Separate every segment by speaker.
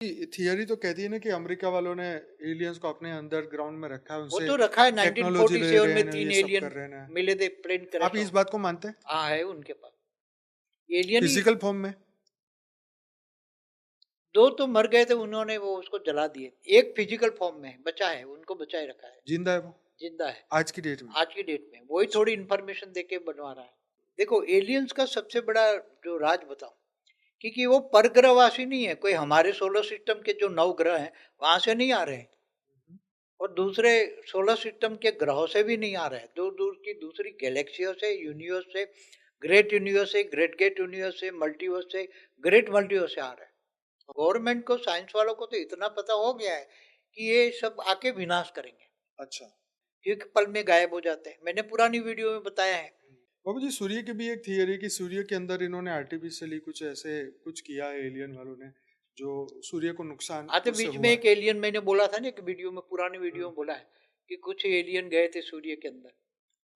Speaker 1: Theory तो कहती है ना कि अमेरिका वालों ने एलियंस को अपने अंडरग्राउंड में रखा है उनसे वो
Speaker 2: तो रखा है
Speaker 1: टेक्नोलॉजी ले
Speaker 2: 1947
Speaker 1: रहे
Speaker 2: में तीन एलियन
Speaker 1: कर
Speaker 2: मिले थे प्लेन क्रैश
Speaker 1: आप इस बात को मानते हैं?
Speaker 2: हाँ है उनके पास। एलियन
Speaker 1: फ़िज़िकल फॉर्म में?
Speaker 2: दो तो मर गए थे उन्होंने वो उसको जला दिए। एक फ़िज़िकल फॉर्म में बचा है उनको बचाए रखा है।
Speaker 1: ज़िंदा है वो?
Speaker 2: ज़िंदा है।
Speaker 1: आज की डेट में?
Speaker 2: आज की डेट में। वही थोड़ी इन्फॉर्मेशन देके बनवा रहा है। देखो एलियंस का सबसे बड़ा जो राज बताऊँ क्योंकि वो परग्रहवासी नहीं है। कोई हमारे सोलर सिस्टम के जो नौ ग्रह हैं वहाँ से नहीं आ रहे हैं। और दूसरे सोलर सिस्टम के ग्रहों से भी नहीं आ रहे दूर दूर की दूसरी गैलेक्सियों से यूनिवर्स से ग्रेट यूनिवर्स से ग्रेट गेट यूनिवर्स से मल्टीवर्स से ग्रेट मल्टीवर्स से आ रहे हैं। गवर्नमेंट को साइंस वालों को तो इतना पता हो गया है कि ये सब आके विनाश करेंगे।
Speaker 1: अच्छा।
Speaker 2: एक पल में गायब हो जाते हैं। मैंने पुरानी वीडियो में बताया है।
Speaker 1: बाबू जी सूर्य की भी एक थियरी कि सूर्य के अंदर इन्होंने आर्टिफिशियली कुछ ऐसे कुछ किया है एलियन वालों ने जो सूर्य को नुकसान
Speaker 2: आते बीच में एक एलियन मैंने बोला था ना एक वीडियो में पुराने वीडियो में बोला है कि कुछ एलियन गए थे सूर्य के अंदर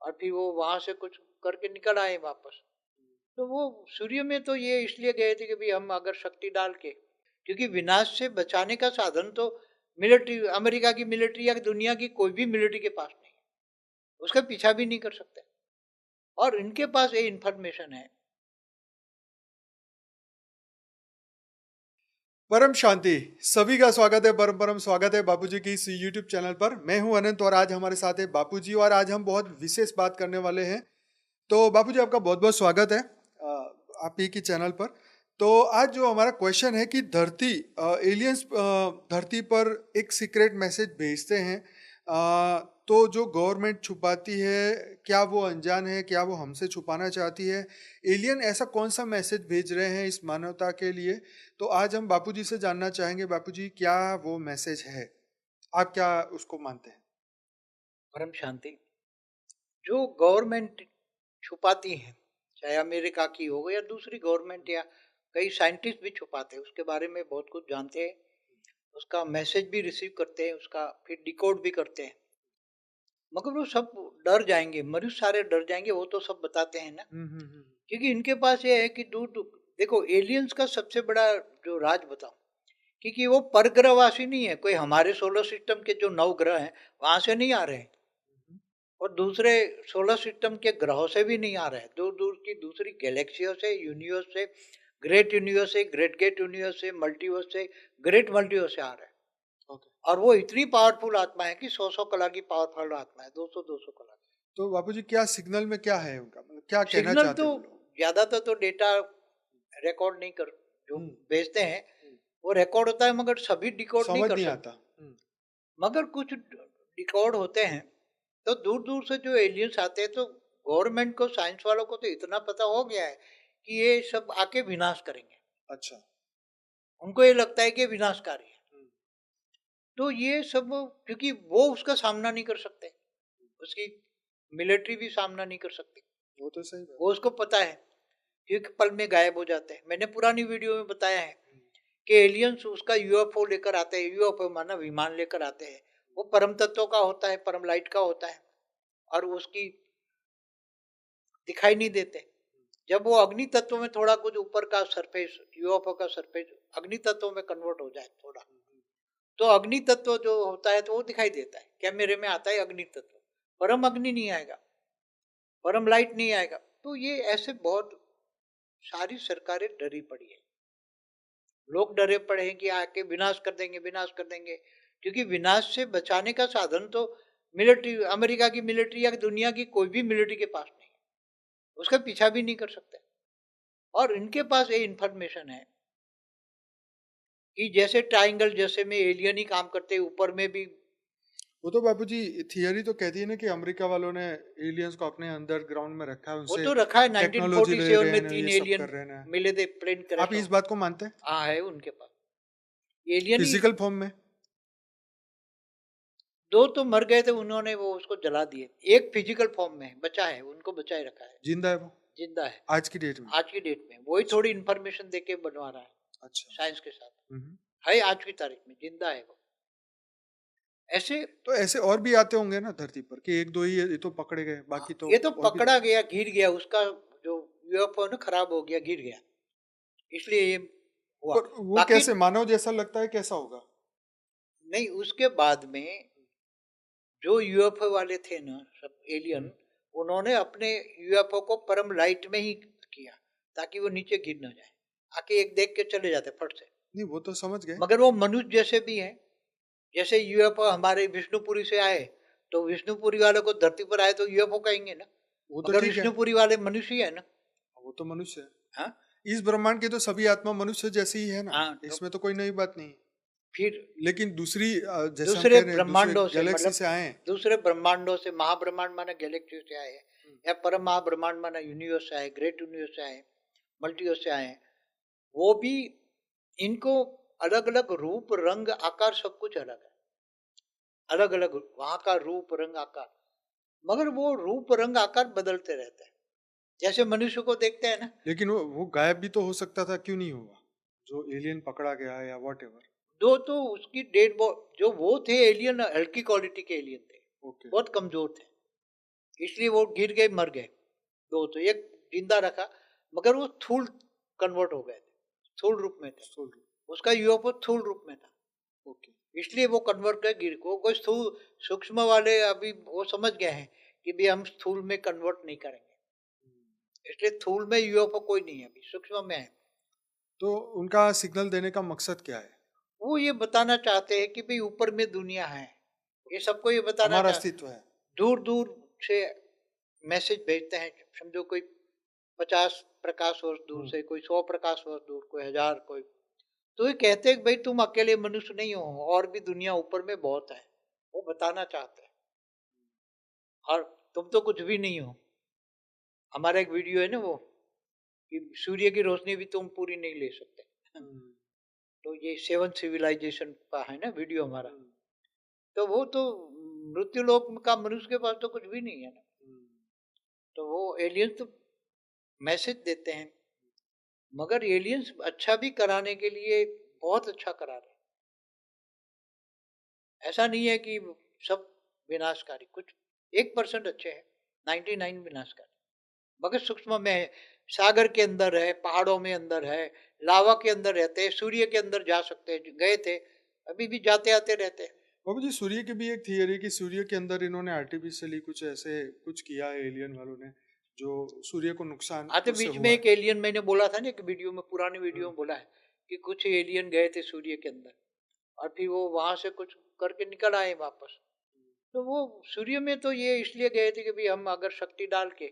Speaker 2: और फिर वो वहाँ से कुछ करके निकल आए वापस। तो वो सूर्य में तो ये इसलिए गए थे कि भाई हम अगर शक्ति डाल के क्योंकि विनाश से बचाने का साधन तो मिलिट्री अमेरिका की मिलिट्री या दुनिया की कोई भी मिलिट्री के पास नहीं है। उसका पीछा भी नहीं कर सकते। और इनके पास ये इंफॉर्मेशन है।
Speaker 1: परम शांति, सभी का स्वागत है, परम परम स्वागत है बापूजी की इस यूट्यूब चैनल पर। मैं हूँ अनंत और आज हमारे साथ है बापूजी और आज हम बहुत विशेष बात करने वाले हैं। तो बापूजी, आपका बहुत बहुत स्वागत है आप ही की चैनल पर। तो आज जो हमारा क्वेश्चन है कि धरती एलियंस धरती पर एक सीक्रेट मैसेज भेजते हैं अ, तो जो गवर्नमेंट छुपाती है क्या वो अनजान है? क्या वो हमसे छुपाना चाहती है? एलियन ऐसा कौन सा मैसेज भेज रहे हैं इस मानवता के लिए? तो आज हम बापूजी से जानना चाहेंगे बापूजी क्या वो मैसेज है? आप क्या उसको मानते हैं?
Speaker 2: परम शांति। जो गवर्नमेंट छुपाती है चाहे अमेरिका की हो या दूसरी गवर्नमेंट या कई साइंटिस्ट भी छुपाते हैं उसके बारे में बहुत कुछ जानते हैं। उसका मैसेज भी रिसीव करते हैं उसका फिर डिकोड भी करते हैं। मगर वो सब डर जाएँगे मरीज़ सारे डर जाएँगे वो तो सब बताते हैं ना।
Speaker 1: हम्म, हम्म, हम्म।
Speaker 2: क्योंकि इनके पास ये है कि दूर दूर देखो एलियंस का सबसे बड़ा जो राज बताऊँ क्योंकि वो परग्रहवासी नहीं है कोई हमारे सोलर सिस्टम के जो नौ ग्रह हैं वहाँ से नहीं आ रहे हैं। और दूसरे सोलर सिस्टम के ग्रहों से भी नहीं आ रहे हैं दूर दूर की दूसरी गैलेक्सियों से यूनिवर्स से ग्रेट यूनिवर्स से ग्रेट गेट यूनिवर्स से मल्टीवर्स से ग्रेट मल्टीवर्स से आ रहे। हैं
Speaker 1: ओके
Speaker 2: और वो इतनी पावरफुल आत्मा है कि सौ सौ कला की पावरफुल आत्मा है दो सौ दो सौ कला
Speaker 1: तो बापूजी क्या सिग्नल में क्या है उनका? मतलब क्या कहना
Speaker 2: सिग्नल
Speaker 1: चाहते
Speaker 2: तो
Speaker 1: वो
Speaker 2: ज़्यादातर तो डेटा रिकॉर्ड नहीं कर जो
Speaker 1: हम्म।
Speaker 2: भेजते हैं वो रिकॉर्ड होता है मगर सभी डिकोड नहीं कर
Speaker 1: नहीं आता। हम्म,
Speaker 2: मगर कुछ डिकोड होते हैं तो दूर दूर से जो एलियंस आते हैं तो गवर्नमेंट को साइंस वालों को तो इतना पता हो गया है कि ये सब आके विनाश करेंगे।
Speaker 1: अच्छा।
Speaker 2: उनको ये लगता है कि विनाशकारी है। तो ये सब क्योंकि वो उसका सामना नहीं कर सकते। उसकी मिलिट्री भी सामना नहीं कर सकती।
Speaker 1: वो तो सही
Speaker 2: वो उसको पता है एक पल में गायब हो जाते हैं। मैंने पुरानी वीडियो में बताया है कि एलियंस उसका यूएफओ लेकर आते हैं यूएफओ माना विमान लेकर आते हैं। वो परम तत्वों का होता है परम लाइट का होता है और उसकी दिखाई नहीं देते। जब वो अग्नि तत्व में थोड़ा कुछ ऊपर का सरफेस यूएफओ का सरफेस अग्नि तत्व में कन्वर्ट हो जाए थोड़ा। तो अग्नि तत्व जो होता है तो वो दिखाई देता है। कैमरे में आता है अग्नि तत्व। परम अग्नि नहीं आएगा। परम लाइट नहीं आएगा। तो ये ऐसे बहुत सारी सरकारें डरी पड़ी है। लोग डरे पड़े हैं कि आके विनाश कर देंगे, विनाश कर देंगे। क्योंकि विनाश से बचाने का साधन तो मिलिट्री अमेरिका की मिलिट्री या दुनिया की कोई भी मिलिट्री के पास उसका पीछा भी नहीं कर सकते। और इनके पास ये इंफॉर्मेशन है कि जैसे ट्राइंगल जैसे में एलियन ही काम करते ऊपर में भी।
Speaker 1: वो तो बापूजी थियरी तो कहती है ना कि अमेरिका वालों ने एलियंस को अपने अंदर ग्राउंड में रखा है
Speaker 2: वो तो रखा है 1947 में तीन एलियन
Speaker 1: कर
Speaker 2: मिले थे प्लेन
Speaker 1: आप इस बात को मानते हैं?
Speaker 2: हाँ है उनके पास। एलियन
Speaker 1: फ़िज़िकल फॉर्म में?
Speaker 2: दो तो मर गए थे उन्होंने वो उसको जला दिए। एक फ़िज़िकल फॉर्म में बचा है उनको बचाए रखा है।
Speaker 1: ज़िंदा है वो?
Speaker 2: ज़िंदा है।
Speaker 1: आज की डेट में?
Speaker 2: आज की डेट में। वही थोड़ी इन्फॉर्मेशन देके बनवा रहा है।
Speaker 1: अच्छा।
Speaker 2: साइंस के साथ।
Speaker 1: हम्म।
Speaker 2: है आज की तारीख में ज़िंदा है वो। ऐसे
Speaker 1: तो ऐसे और भी आते होंगे ना धरती पर कि एक दो ही ये तो पकड़े गए बाकी तो
Speaker 2: ये तो पकड़ा गया गिर गया उसका जो यूएफओ ना खराब हो गया गिर गया। इसलिए ये हुआ।
Speaker 1: पर वो कैसे मानव जैसा लगता है कैसा होगा?
Speaker 2: नहीं उसके बाद में जो यूएफओ वाले थे ना सब एलियन उन्होंने अपने यूएफओ को परम लाइट में ही किया ताकि वो नीचे गिर ना जाए। आके एक देख के चले जाते फट से।
Speaker 1: नहीं वो तो समझ गए।
Speaker 2: मगर वो मनुष्य जैसे भी हैं जैसे यूएफओ हमारे विष्णुपुरी से आए तो विष्णुपुरी वाले को धरती पर आए तो यूएफओ कहेंगे ना।
Speaker 1: वो तो है।
Speaker 2: विष्णुपुरी वाले मनुष्य ही है ना।
Speaker 1: वो तो मनुष्य है।
Speaker 2: हाँ?
Speaker 1: इस ब्रह्मांड के तो सभी आत्मा मनुष्य जैसी ही है ना।
Speaker 2: हाँ, तो-
Speaker 1: इसमें तो कोई नई बात नहीं
Speaker 2: फिर
Speaker 1: लेकिन दूसरी जैसे
Speaker 2: दूसरे ब्रह्मांडों से,
Speaker 1: गैलेक्सी
Speaker 2: मतलब-
Speaker 1: से आए
Speaker 2: दूसरे ब्रह्मांडों से महाब्रह्मांड माना गैलेक्सी से आए हैं। या परम महाब्रह्मांड माना यूनिवर्स से आए ग्रेट यूनिवर्स से आए मल्टीवर्स से आए हैं। वो भी इनको अलग अलग रूप रंग आकार सब कुछ अलग है। अलग अलग वहाँ का रूप रंग आकार। मगर वो रूप रंग आकार बदलते रहते हैं। जैसे मनुष्य को देखते हैं ना।
Speaker 1: लेकिन वो वो गायब भी तो हो सकता था क्यों नहीं हुआ? जो एलियन पकड़ा गया या वॉट एवर
Speaker 2: दो तो उसकी डेड जो वो थे एलियन हल्की क्वालिटी के एलियन थे।
Speaker 1: ओके
Speaker 2: बहुत कमज़ोर थे। इसलिए वो गिर गए मर गए। दो तो एक ज़िंदा रखा मगर वो थूल कन्वर्ट हो गए थे। थूल रूप में थे। उसका यूएफओ थूल रूप में था।
Speaker 1: ओके
Speaker 2: इसलिए वो कन्वर्ट कर गिर को कोई स्थूल सूक्ष्म वाले अभी वो समझ गए हैं कि भी हम स्थूल में कन्वर्ट नहीं करेंगे। इसलिए थूल में यूएफओ कोई नहीं है अभी सूक्ष्म में है।
Speaker 1: तो उनका सिग्नल देने का मकसद क्या है?
Speaker 2: वो ये बताना चाहते हैं कि भाई ऊपर में दुनिया है। ये सबको ये बताना
Speaker 1: हमारा अस्तित्व है।
Speaker 2: दूर दूर से मैसेज भेजते हैं। समझो कोई पचास प्रकाश वर्ष दूर
Speaker 1: हम्म।
Speaker 2: से कोई सौ प्रकाश वर्ष दूर कोई हज़ार कोई तो ये कहते हैं भाई तुम अकेले मनुष्य नहीं हो और भी दुनिया ऊपर में बहुत है। वो बताना चाहते हैं। और तुम तो कुछ भी नहीं हो। हमारा एक वीडियो है ना वो कि सूर्य की रोशनी भी तुम पूरी नहीं ले सकते। तो ये सेवन सिविलाइजेशन का है ना वीडियो हमारा। तो वो तो मृत्यु लोक का मनुष्य के पास तो कुछ भी नहीं है ना। तो वो एलियंस तो मैसेज देते हैं। मगर एलियंस अच्छा भी कराने के लिए बहुत अच्छा करा रहे हैं। ऐसा नहीं है कि सब विनाशकारी कुछ एक परसेंट अच्छे हैं नाइन्टी नाइन विनाशकारी। मगर सूक्ष्म में है सागर के अंदर है पहाड़ों में अंदर है लावा के अंदर रहते हैं सूर्य के अंदर जा सकते हैं गए थे अभी भी जाते आते रहते हैं।
Speaker 1: बाबू जी सूर्य की भी एक थियरी कि सूर्य के अंदर इन्होंने आर्टिफिशियली कुछ ऐसे कुछ किया है एलियन वालों ने जो सूर्य को नुकसान
Speaker 2: आते बीच में एक एलियन मैंने बोला था ना एक वीडियो में पुरानी वीडियो में बोला है कि कुछ एलियन गए थे सूर्य के अंदर और फिर वो वहाँ से कुछ करके निकल आए वापस। तो वो सूर्य में तो ये इसलिए गए थे कि भाई हम अगर शक्ति डाल के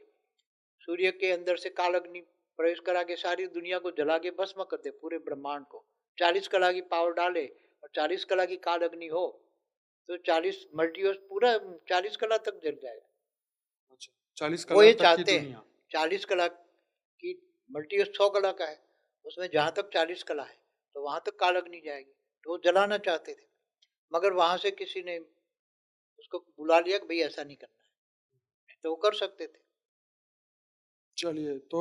Speaker 2: सूर्य के अंदर से काल अग्नि प्रवेश करा के सारी दुनिया को जला के भस्म कर दे पूरे ब्रह्मांड को। चालीस कला की पावर डाले और चालीस कला की काल अग्नि हो तो चालीस मल्टीवर्स पूरा चालीस कला तक जल जाएगा।
Speaker 1: अच्छा चालीस
Speaker 2: वो ये चाहते हैं। चालीस कला की मल्टीवर्स सौ कला का है उसमें जहाँ तक चालीस कला है तो वहाँ तक काल अग्नि जाएगी। तो वो जलाना चाहते थे मगर वहाँ से किसी ने उसको बुला लिया कि भाई ऐसा नहीं करना है। तो वो कर सकते थे।
Speaker 1: चलिए तो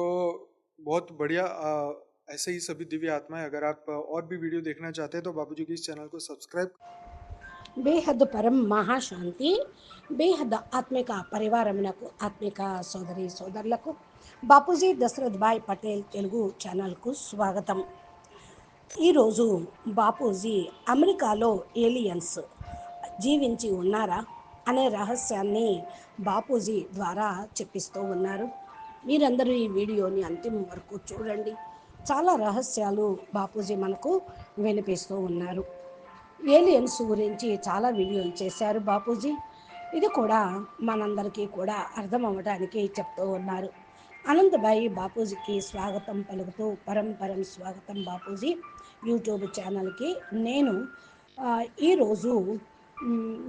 Speaker 1: बहुत बढ़िया आ, ऐसे ही सभी दिव्य आत्माएं अगर आप और भी वीडियो देखना चाहते हैं तो बाबूजी के इस चैनल को सब्सक्राइब
Speaker 3: బేహద్ పరం మహాశాంతి బేహద్ ఆత్మిక పరివారమునకు ఆత్మిక సోదరి సోదరులకు బాపూజీ దశరథ్ భాయ్ పటేల్ తెలుగు ఛానల్కు స్వాగతం ఈరోజు బాపూజీ అమెరికాలో ఏలియన్స్ జీవించి ఉన్నారా అనే రహస్యాన్ని బాపూజీ ద్వారా చెప్పిస్తూ ఉన్నారు మీరందరూ ఈ వీడియోని అంతిమం వరకు చూడండి. చాలా రహస్యాలు బాపూజీ మనకు వినిపిస్తూ ఉన్నారు. ఏలియన్స్ గురించి చాలా వీడియోలు చేశారు బాపూజీ. ఇది కూడా మనందరికీ కూడా అర్థం అవ్వడానికి చెప్తూ ఉన్నారు. అనంతబాయి బాపూజీకి స్వాగతం పలుకుతూ పరంపరం స్వాగతం బాపూజీ. యూట్యూబ్ ఛానల్కి నేను ఈరోజు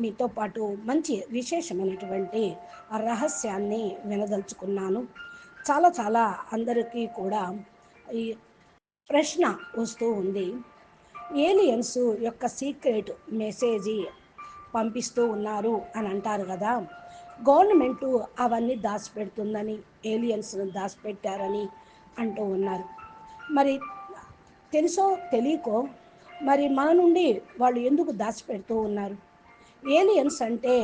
Speaker 3: మీతో పాటు మంచి విశేషమైనటువంటి రహస్యాన్ని వినదలుచుకున్నాను. చాలా చాలా అందరికీ కూడా ఈ ప్రశ్న వస్తూ ఉంది. ఏలియన్స్ యొక్క సీక్రెట్ మెసేజ్ పంపిస్తూ ఉన్నారు అని అంటారు కదా. గవర్నమెంట్ అవన్నీ దాచిపెడుతుందని ఏలియన్స్ను దాచిపెట్టారని అంటూ ఉన్నారు. మరి తెలుసో తెలియకో మరి మన నుండి వాళ్ళు ఎందుకు దాచిపెడుతూ ఉన్నారు? ఏలియన్స్ అంటే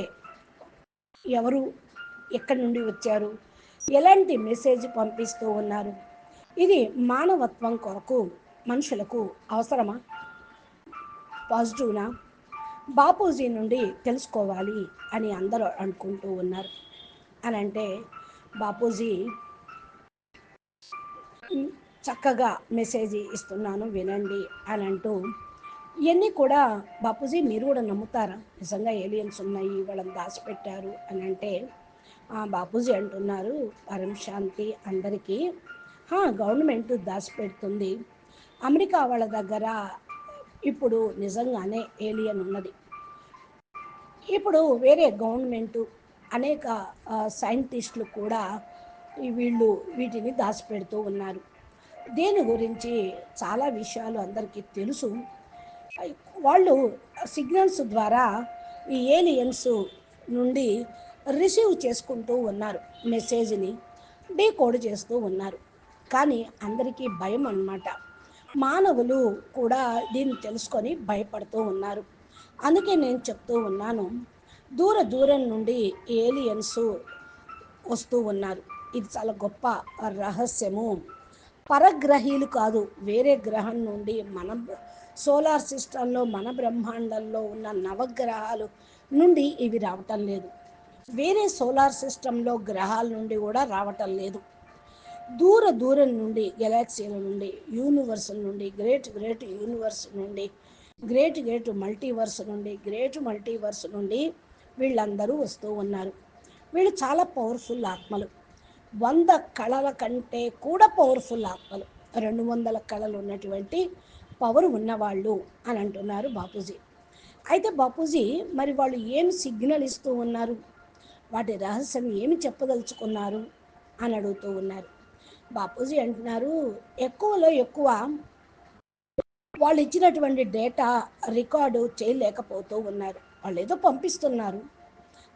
Speaker 3: ఎవరు? ఎక్కడి నుండి వచ్చారు? ఎలాంటి మెసేజ్ పంపిస్తూ ఉన్నారు? ఇది మానవత్వం కొరకు మనుషులకు అవసరమా? పాజిటివ్నా బాపూజీ నుండి తెలుసుకోవాలి అని అందరూ అనుకుంటూ ఉన్నారు. అని అంటే బాపూజీ చక్కగా మెసేజ్ ఇస్తున్నాను వినండి అని అంటూ ఇవన్నీ కూడా బాపూజీ మీరు కూడా నమ్ముతారా? నిజంగా ఏలియన్స్ ఉన్నాయి వాళ్ళని దాచిపెట్టారు అని అంటే బాపూజీ అంటున్నారు పరం శాంతి అందరికీ గవర్నమెంట్ దాచిపెడుతుంది. అమెరికా వాళ్ళ దగ్గర ఇప్పుడు నిజంగానే ఏలియన్ ఉన్నది. ఇప్పుడు వేరే గవర్నమెంట్ అనేక సైంటిస్టులు కూడా వీళ్ళు వీటిని దాచిపెడుతూ ఉన్నారు. దీని గురించి చాలా విషయాలు అందరికీ తెలుసు. వాళ్ళు సిగ్నల్స్ ద్వారా ఈ ఏలియన్స్ నుండి రిసీవ్ చేసుకుంటూ ఉన్నారు. మెసేజ్ని డీకోడ్ చేస్తూ ఉన్నారు. కానీ అందరికీ భయం అన్నమాట. మానవులు కూడా దీన్ని తెలుసుకొని భయపడుతూ ఉన్నారు. అందుకే నేను చెప్తూ ఉన్నాను. దూర దూరం నుండి ఏలియన్స్ వస్తూ ఉన్నారు. ఇది చాలా గొప్ప రహస్యము. పరగ్రహీలు కాదు వేరే గ్రహం నుండి మన సోలార్ సిస్టంలో మన బ్రహ్మాండంలో ఉన్న నవగ్రహాలు నుండి ఇవి రావటం లేదు. వేరే సోలార్ సిస్టంలో గ్రహాల నుండి కూడా రావటం లేదు. దూర దూరం నుండి గెలాక్సీల నుండి యూనివర్స్ నుండి గ్రేట్ గ్రేట్ యూనివర్స్ నుండి గ్రేట్ గ్రేట్ మల్టీవర్స్ నుండి గ్రేట్ మల్టీవర్స్ నుండి వీళ్ళందరూ వస్తూ ఉన్నారు. వీళ్ళు చాలా పవర్ఫుల్ ఆత్మలు. వంద కళల కంటే కూడా పవర్ఫుల్ ఆత్మలు. రెండు వందల కళలు ఉన్నటువంటి పవర్ ఉన్నవాళ్ళు అని అంటున్నారు బాపూజీ. అయితే బాపూజీ మరి వాళ్ళు ఏం సిగ్నల్ ఇస్తూ ఉన్నారు? వాటి రహస్యం ఏమి చెప్పదలుచుకున్నారు అని అడుగుతూ ఉన్నారు. బాపూజీ అంటున్నారు ఎక్కువలో ఎక్కువ వాళ్ళు ఇచ్చినటువంటి డేటా రికార్డు చేయలేకపోతూ ఉన్నారు. వాళ్ళు ఏదో పంపిస్తున్నారు.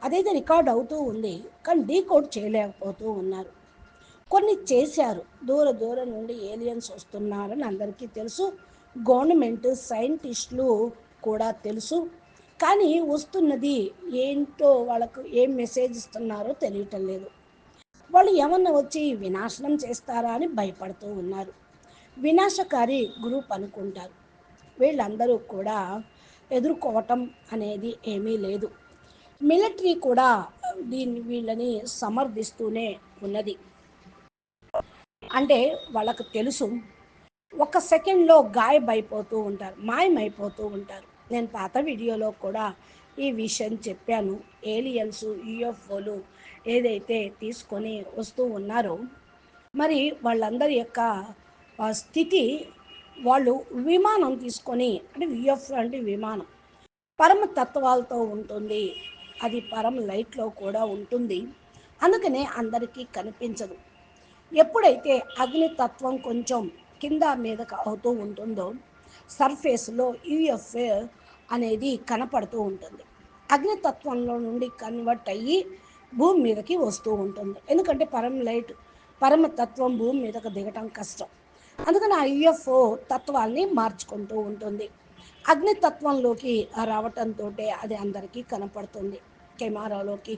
Speaker 3: అదైతే రికార్డ్ అవుతూ ఉంది కానీ డీకోడ్ చేయలేకపోతూ ఉన్నారు. కొన్ని చేశారు. దూర దూరం నుండి ఏలియన్స్ వస్తున్నారని అందరికీ తెలుసు. గవర్నమెంట్ సైంటిస్టులు కూడా తెలుసు. కానీ వస్తున్నది ఏంటో వాళ్ళకు ఏం మెసేజ్ ఇస్తున్నారో తెలియటం లేదు. వాళ్ళు ఏమన్నా వచ్చి వినాశనం చేస్తారా అని భయపడుతూ ఉన్నారు. వినాశకారి గ్రూప్ అనుకుంటారు. వీళ్ళందరూ కూడా ఎదుర్కోవటం అనేది ఏమీ లేదు. మిలిటరీ కూడా దీన్ని వీళ్ళని సమర్థిస్తూనే ఉన్నది. అంటే వాళ్ళకు తెలుసు. ఒక సెకండ్లో గాయమైపోతూ ఉంటారు మాయమైపోతూ ఉంటారు. నేను పాత వీడియోలో కూడా ఈ విషయం చెప్పాను. ఏలియన్స్ యుఎఫ్ఓలు ఏదైతే తీసుకొని వస్తూ ఉన్నారో మరి వాళ్ళందరి యొక్క స్థితి వాళ్ళు విమానం తీసుకొని అంటే యుఎఫ్ అంటే విమానం పరమ తత్వాలతో ఉంటుంది. అది పరమ లైట్లో కూడా ఉంటుంది. అందుకనే అందరికీ కనిపించదు. ఎప్పుడైతే అగ్నితత్వం కొంచెం కింద మీదకు అవుతూ ఉంటుందో సర్ఫేస్లో యూఎఫ్ఏ అనేది కనపడుతూ ఉంటుంది. అగ్నితత్వంలో నుండి కన్వర్ట్ అయ్యి భూమి మీదకి వస్తూ ఉంటుంది. ఎందుకంటే పరం లైట్ పరమ తత్వం భూమి మీదకు దిగటం కష్టం. అందుకని ఆ యుఎఫ్ఓ తత్వాల్ని మార్చుకుంటూ ఉంటుంది. అగ్నితత్వంలోకి రావటంతో అది అందరికీ కనపడుతుంది. కెమెరాలోకి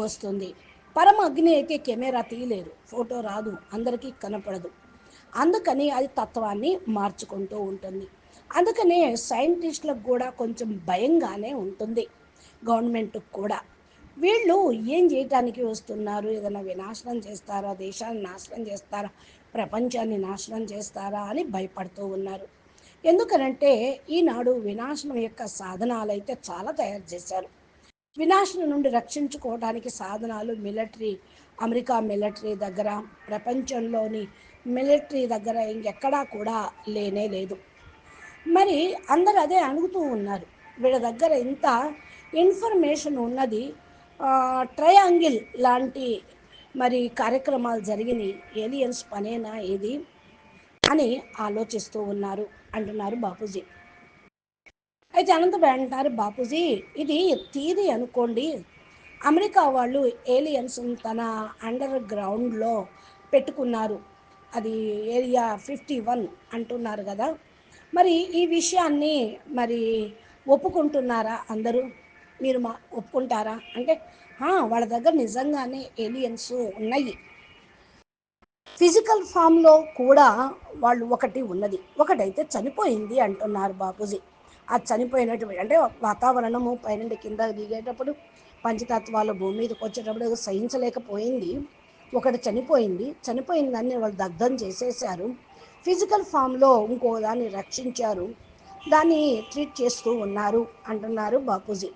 Speaker 3: వస్తుంది. పరమ అగ్ని అయితే కెమెరా తీయలేరు ఫోటో రాదు. అందరికీ కనపడదు. అందుకని అది తత్వాన్ని మార్చుకుంటూ ఉంటుంది. అందుకనే సైంటిస్టులకు కూడా కొంచెం భయంగానే ఉంటుంది. గవర్నమెంట్కి కూడా. వీళ్ళు ఏం చేయటానికి వస్తున్నారు? ఏదైనా వినాశనం చేస్తారా? దేశాన్ని నాశనం చేస్తారా? ప్రపంచాన్ని నాశనం చేస్తారా? అని భయపడుతూ ఉన్నారు. ఎందుకనంటే ఈనాడు వినాశనం యొక్క సాధనాలు అయితే చాలా తయారు చేశారు. వినాశనం నుండి రక్షించుకోవడానికి సాధనాలు మిలిటరీ అమెరికా మిలిటరీ దగ్గర ప్రపంచంలోని మిలిటరీ దగ్గర ఇంకెక్కడా కూడా లేనే లేదు. మరి అందరు అదే అడుగుతూ ఉన్నారు. వీళ్ళ దగ్గర ఇంత ఇన్ఫర్మేషన్ ఉన్నది. ట్రయాంగిల్ లాంటి మరి కార్యక్రమాలు జరిగినాయి. ఏలియన్స్ పనేనా ఇది అని ఆలోచిస్తూ ఉన్నారు అంటున్నారు బాపూజీ. అయితే అనంతబాయ్ అంటారు బాపూజీ ఇది తీరి అనుకోండి. అమెరికా వాళ్ళు ఏలియన్స్ తన అండర్ గ్రౌండ్లో పెట్టుకున్నారు. అది ఏరియా ఫిఫ్టీ వన్ అంటున్నారు కదా. మరి ఈ విషయాన్ని మరి ఒప్పుకుంటున్నారా అందరూ? మీరు మా ఒప్పుకుంటారా? అంటే వాళ్ళ దగ్గర నిజంగానే ఏలియన్స్ ఉన్నాయి. ఫిజికల్ ఫామ్లో కూడా వాళ్ళు ఒకటి ఉన్నది. ఒకటైతే చనిపోయింది అంటున్నారు బాపూజీ. ఆ చనిపోయినటువంటి అంటే వాతావరణము పైనుండి కింద దిగేటప్పుడు పంచతత్వాలు భూమి మీదకి వచ్చేటప్పుడు సహించలేకపోయింది. ఒకటి చనిపోయింది. చనిపోయిన దాన్ని వాళ్ళు దగ్ధం చేసేసారు ఫిజికల్ ఫామ్లో ఇంకో దాన్ని రక్షించారు. దాన్ని ట్రీట్ చేస్తూ ఉన్నారు అంటున్నారు బాపూజీ.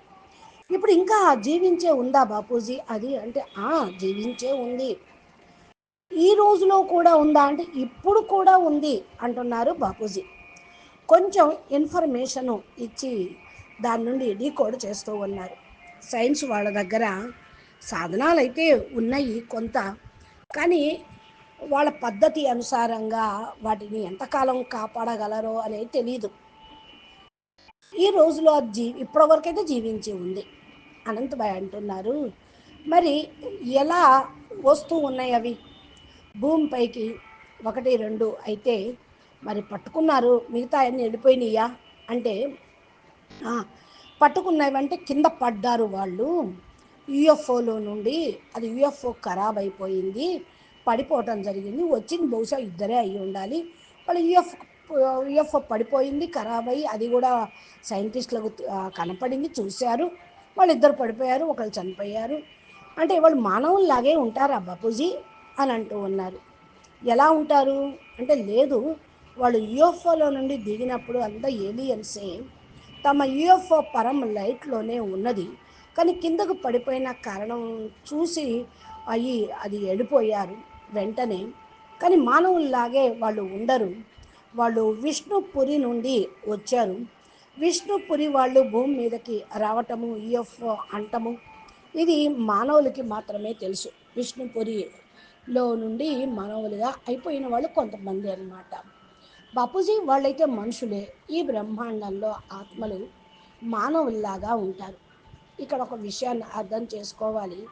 Speaker 3: ఇప్పుడు ఇంకా జీవించే ఉందా బాపూజీ? అది అంటే ఆ జీవించే ఉంది. ఈ రోజులో కూడా ఉందా అంటే ఇప్పుడు కూడా ఉంది అంటున్నారు బాపూజీ. కొంచెం ఇన్ఫర్మేషను ఇచ్చి దాని నుండి డీకోడ్ చేస్తూ ఉన్నారు. సైన్స్ వాళ్ళ దగ్గర సాధనాలు అయితే ఉన్నాయి కొంత. కానీ వాళ్ళ పద్ధతి అనుసారంగా వాటిని ఎంతకాలం కాపాడగలరో అనేది తెలియదు ఈ రోజులో అది జీ ఇప్పటివరకైతే జీవించి ఉంది. అనంతబాయ్ అంటున్నారు మరి ఎలా వస్తూ ఉన్నాయి అవి? భూమిపైకి ఒకటి రెండు అయితే మరి పట్టుకున్నారు మిగతా అన్నీ వెళ్ళిపోయినాయా? అంటే పట్టుకున్నవంటే కింద పడ్డారు వాళ్ళు. యుఎఫ్ఓలో నుండి అది యుఎఫ్ఓ ఖరాబ్ అయిపోయింది. పడిపోవటం జరిగింది. వచ్చింది బహుశా ఇద్దరే అయి ఉండాలి. వాళ్ళు యుఎఫ్ యుఎఫ్ఓ పడిపోయింది ఖరాబ్ అయ్యి అది కూడా సైంటిస్టులకు కనపడింది చూశారు. వాళ్ళు ఇద్దరు పడిపోయారు ఒకళ్ళు చనిపోయారు. అంటే వాళ్ళు మానవుల్లాగే ఉంటారా బాపూజీ అని అంటూ ఉన్నారు. ఎలా ఉంటారు? అంటే లేదు వాళ్ళు యుఎఫ్ఓలో నుండి దిగినప్పుడు అంతా ఏలియన్సే తమ యుఎఫ్ఓ పరం లైట్లోనే ఉన్నది. కానీ కిందకు పడిపోయిన కారణం చూసి అయ్యి అది ఎడిపోయారు. వెంటనే. కానీ మానవుల్లాగే వాళ్ళు ఉండరు. వాళ్ళు విష్ణుపురి నుండి వచ్చారు. విష్ణుపురి వాళ్ళు భూమి మీదకి రావటము యుఎఫ్ఓ అంటము ఇది మానవులకి మాత్రమే తెలుసు. విష్ణుపురిలో నుండి మానవులుగా అయిపోయిన వాళ్ళు కొంతమంది అన్నమాట. బాపూజీ వాళ్ళైతే మనుషులే. ఈ బ్రహ్మాండంలో ఆత్మలు మానవుల్లాగా ఉంటారు. ఇక్కడ ఒక విషయాన్ని అర్థం చేసుకోవాలి.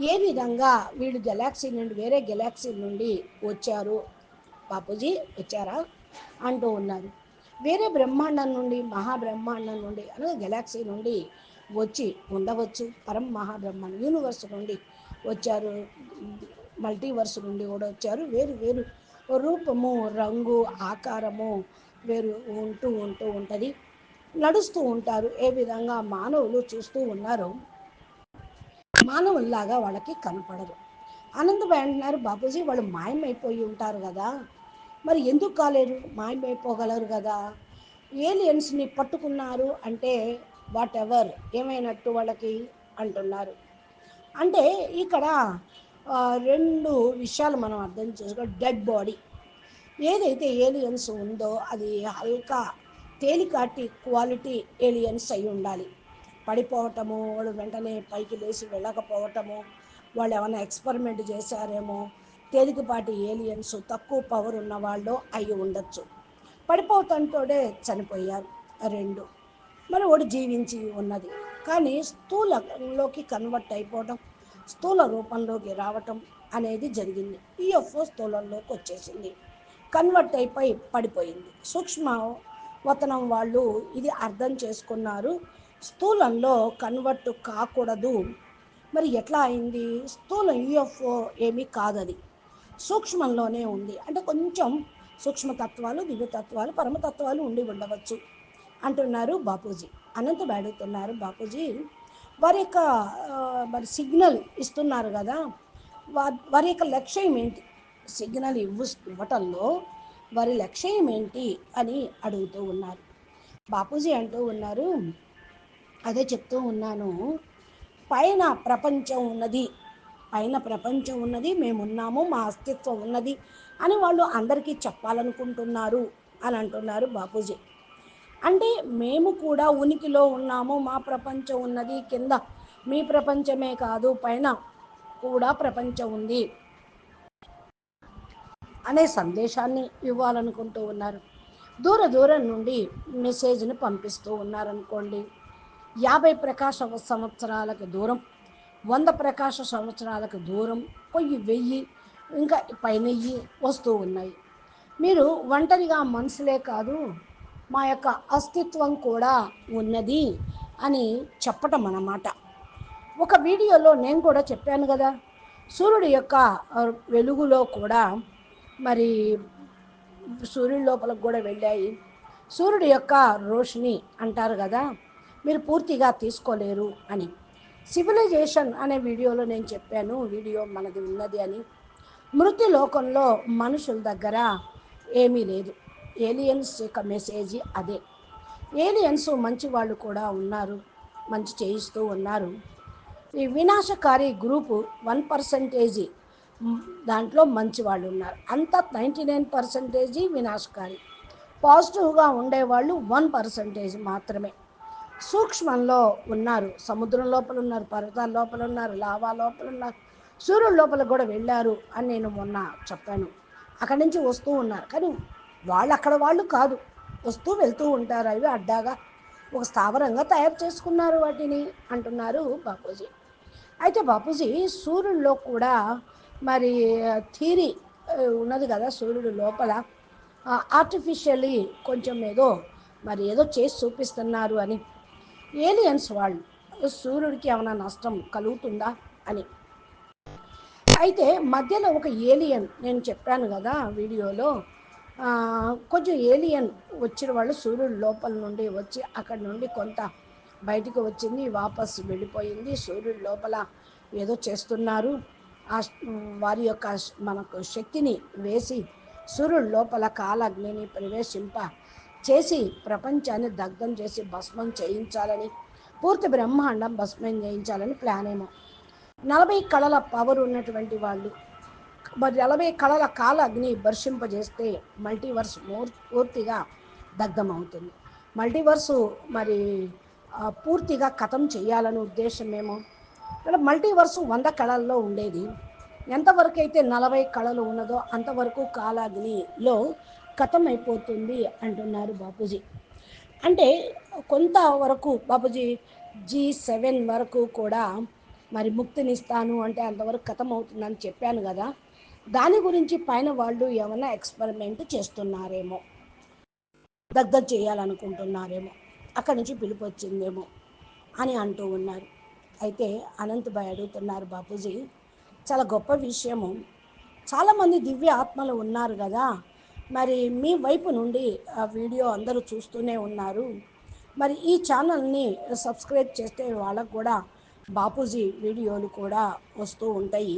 Speaker 3: ఏ విధంగా వీళ్ళు గెలాక్సీ నుండి వేరే గెలాక్సీ నుండి వచ్చారు? బాపూజీ వచ్చారా? అంటూ ఉన్నారు. వేరే బ్రహ్మాండం నుండి మహాబ్రహ్మాండం నుండి అనగా గెలాక్సీ నుండి వచ్చి ఉండవచ్చు. పరం మహాబ్రహ్మాండం యూనివర్స్ నుండి వచ్చారు. మల్టీవర్స్ నుండి కూడా వచ్చారు. వేరు వేరు రూపము రంగు ఆకారము వేరు ఉంటూ ఉంటూ ఉంటుంది. నడుస్తూ ఉంటారు. ఏ విధంగా మానవులు చూస్తూ ఉన్నారో? మానవుల్లాగా వాళ్ళకి కనపడరు. ఆనందబాయ్ అంటున్నారు బాబుజీ వాళ్ళు మాయమైపోయి ఉంటారు కదా. మరి ఎందుకు కాలేరు? మాయమైపోగలరు కదా. ఏలియన్స్ని పట్టుకున్నారు అంటే వాట్ ఎవర్ ఏమైనట్టు వాళ్ళకి అంటున్నారు. అంటే ఇక్కడ రెండు విషయాలు మనం అర్థం చేసుకో డెడ్ బాడీ. ఏదైతే ఏలియన్స్ ఉందో అది హల్కా తేలికాటి క్వాలిటీ ఏలియన్స్ అయి ఉండాలి. పడిపోవటము వాళ్ళు వెంటనే పైకి లేచి వెళ్ళకపోవటము వాళ్ళు ఏమైనా ఎక్స్పెరిమెంట్ చేశారేమో తేలికపాటి ఏలియన్స్ తక్కువ పవర్ ఉన్న వాళ్ళు అయి ఉండొచ్చు. పడిపోతుంటోడే చనిపోయారు. రెండు మరి ఒకటి జీవించి ఉన్నది. కానీ స్థూలంలోకి కన్వర్ట్ అయిపోవటం స్థూల రూపంలోకి రావటం అనేది జరిగింది. ఈఎఫ్ఓ స్థూలంలోకి వచ్చేసింది. కన్వర్ట్ అయిపోయి పడిపోయింది. సూక్ష్మ వతనం వాళ్ళు ఇది అర్థం చేసుకున్నారు. స్థూలంలో కన్వర్ట్ కాకూడదు. మరి ఎట్లా అయింది? స్థూలం యుఎఫ్ఓ ఏమీ కాదది. సూక్ష్మంలోనే ఉంది. అంటే కొంచెం సూక్ష్మతత్వాలు దివ్యతత్వాలు పరమతత్వాలు ఉండి ఉండవచ్చు అంటున్నారు బాపూజీ. అనంతుడు అడుగుతున్నారు బాపూజీ వారి యొక్క మరి సిగ్నల్ ఇస్తున్నారు కదా వారి యొక్క లక్ష్యం ఏంటి? సిగ్నల్ ఇవ్వు ఇవ్వటంలో వారి లక్ష్యం ఏంటి? అని అడుగుతూ ఉన్నారు. బాపూజీ అంటూ ఉన్నారు అదే చెప్తూ ఉన్నాను. పైన ప్రపంచం ఉన్నది. పైన ప్రపంచం ఉన్నది. మేమున్నాము. మా అస్తిత్వం ఉన్నది అని వాళ్ళు అందరికీ చెప్పాలనుకుంటున్నారు అని అంటున్నారు బాపూజీ. అంటే మేము కూడా ఉనికిలో ఉన్నాము. మా ప్రపంచం ఉన్నది. కింద మీ ప్రపంచమే కాదు పైన కూడా ప్రపంచం ఉంది అనే సందేశాన్ని ఇవ్వాలనుకుంటూ ఉన్నారు. దూర దూరం నుండి మెసేజ్ని పంపిస్తూ ఉన్నారనుకోండి. యాభై ప్రకాశ సంవత్సరాలకు దూరం వంద ప్రకాశ సంవత్సరాలకు దూరం కొయ్యి వెయ్యి ఇంకా పైనయ్యి వస్తూ ఉన్నాయి. మీరు ఒంటరిగా మనసులే కాదు మా యొక్క అస్తిత్వం కూడా ఉన్నది అని చెప్పటం అన్నమాట. ఒక వీడియోలో నేను కూడా చెప్పాను కదా సూర్యుడి యొక్క వెలుగులో కూడా మరి సూర్యుడి లోపలకు కూడా వెళ్ళాయి. సూర్యుడి యొక్క రోషిని అంటారు కదా మీరు పూర్తిగా తీసుకోలేరు అని. సివిలైజేషన్ అనే వీడియోలో నేను చెప్పాను వీడియో మనది ఉన్నది అని. మృతి లోకంలో మనుషుల దగ్గర ఏమీ లేదు. ఏలియన్స్ యొక్క మెసేజ్ అదే. ఏలియన్స్ మంచి వాళ్ళు కూడా ఉన్నారు మంచి చేయిస్తూ ఉన్నారు. ఈ వినాశకారి గ్రూపు వన్ పర్సంటేజీ దాంట్లో మంచి వాళ్ళు ఉన్నారు. అంతా నైంటీ నైన్ పర్సంటేజీ వినాశకారి పాజిటివ్గా ఉండేవాళ్ళు వన్ పర్సంటేజ్ మాత్రమే. సూక్ష్మంలో ఉన్నారు సముద్రం లోపల ఉన్నారు పర్వతాల లోపల ఉన్నారు లావా లోపల ఉన్నారు సూర్యుడు లోపల కూడా వెళ్ళారు అని నేను మొన్న చెప్పాను. అక్కడి నుంచి వస్తూ ఉన్నారు. కానీ వాళ్ళు అక్కడ వాళ్ళు కాదు. వస్తూ వెళ్తూ ఉంటారు. అవి అడ్డాగా ఒక స్థావరంగా తయారు చేసుకున్నారు వాటిని అంటున్నారు బాపూజీ. అయితే బాపూజీ సూర్యుడిలో కూడా మరి థీరీ ఉన్నది కదా సూర్యుడు లోపల ఆర్టిఫిషియల్లీ కొంచెం ఏదో మరి ఏదో చేసి చూపిస్తున్నారు అని ఏలియన్స్ వాళ్ళు సూర్యుడికి ఏమైనా నష్టం కలుగుతుందా అని. అయితే మధ్యలో ఒక ఏలియన్ నేను చెప్పాను కదా వీడియోలో కొంచెం ఏలియన్ వచ్చిన వాళ్ళు సూర్యుడు లోపల నుండి వచ్చి అక్కడ నుండి కొంత బయటికి వచ్చింది వాపస్ వెళ్ళిపోయింది సూర్యుడు లోపల ఏదో చేస్తున్నారు. ఆ వారి యొక్క మనకు శక్తిని వేసి సూర్యుడు లోపల కాలగ్నిని ప్రవేశింప చేసి ప్రపంచాన్ని దగ్ధం చేసి భస్మం చేయించాలని పూర్తి బ్రహ్మాండం భస్మం చేయించాలని ప్లాన్ ఏమో. నలభై కళల పవర్ ఉన్నటువంటి వాళ్ళు మరి నలభై కళల కాల అగ్ని వర్షింపజేస్తే మల్టీవర్స్ మోర్ పూర్తిగా దగ్ధమవుతుంది మల్టీవర్స్ మరి పూర్తిగా కథం చేయాలని ఉద్దేశమేమో ఏమో. మల్టీవర్స్ వంద కళల్లో ఉండేది. ఎంతవరకు అయితే నలభై కళలు ఉన్నదో అంతవరకు కాలాగ్నిలో కథం అయిపోతుంది అంటున్నారు బాపూజీ. అంటే కొంత వరకు బాపూజీ జీ సెవెన్ వరకు కూడా మరి ముక్తినిస్తాను అంటే అంతవరకు కథం అవుతుందని చెప్పాను కదా. దాని గురించి పైన వాళ్ళు ఏమైనా ఎక్స్పెరిమెంట్ చేస్తున్నారేమో దగ్ధం చేయాలనుకుంటున్నారేమో అక్కడి నుంచి పిలుపు వచ్చిందేమో అని అంటూ ఉన్నారు. అయితే అనంతభాయ్ అడుగుతున్నారు బాపూజీ చాలా గొప్ప విషయము. చాలామంది దివ్య ఆత్మలు ఉన్నారు కదా మరి మీ వైపు నుండి ఆ వీడియో అందరూ చూస్తూనే ఉన్నారు. మరి ఈ ఛానల్ని సబ్స్క్రైబ్ చేస్తే వాళ్ళకు కూడా బాపూజీ వీడియోలు కూడా వస్తూ ఉంటాయి.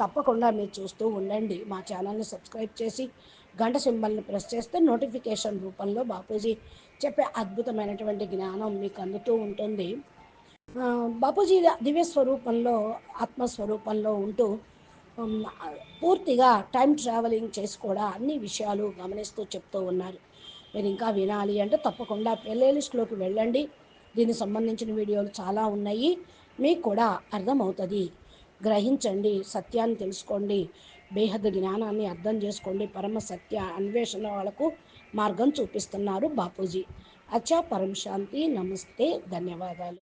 Speaker 3: తప్పకుండా మీరు చూస్తూ ఉండండి. మా ఛానల్ని సబ్స్క్రైబ్ చేసి గంట సింబల్ని ప్రెస్ చేస్తే నోటిఫికేషన్ రూపంలో బాపూజీ చెప్పే అద్భుతమైనటువంటి జ్ఞానం మీకు అందుతూ ఉంటుంది. బాపూజీ దివ్య స్వరూపంలో ఆత్మస్వరూపంలో ఉంటూ పూర్తిగా టైం ట్రావెలింగ్ చేసి కూడా అన్ని విషయాలు గమనిస్తూ చెప్తూ ఉన్నారు. మీరు ఇంకా వినాలి అంటే తప్పకుండా ప్లేలిస్ట్లోకి వెళ్ళండి. దీనికి సంబంధించిన వీడియోలు చాలా ఉన్నాయి. మీకు కూడా అర్థమవుతుంది. గ్రహించండి సత్యాన్ని తెలుసుకోండి బేహద్ జ్ఞానాన్ని అర్థం చేసుకోండి పరమ సత్య అన్వేషణ వాళ్ళకు మార్గం చూపిస్తున్నారు బాపూజీ. అచ్చా పరం శాంతి. నమస్తే. ధన్యవాదాలు.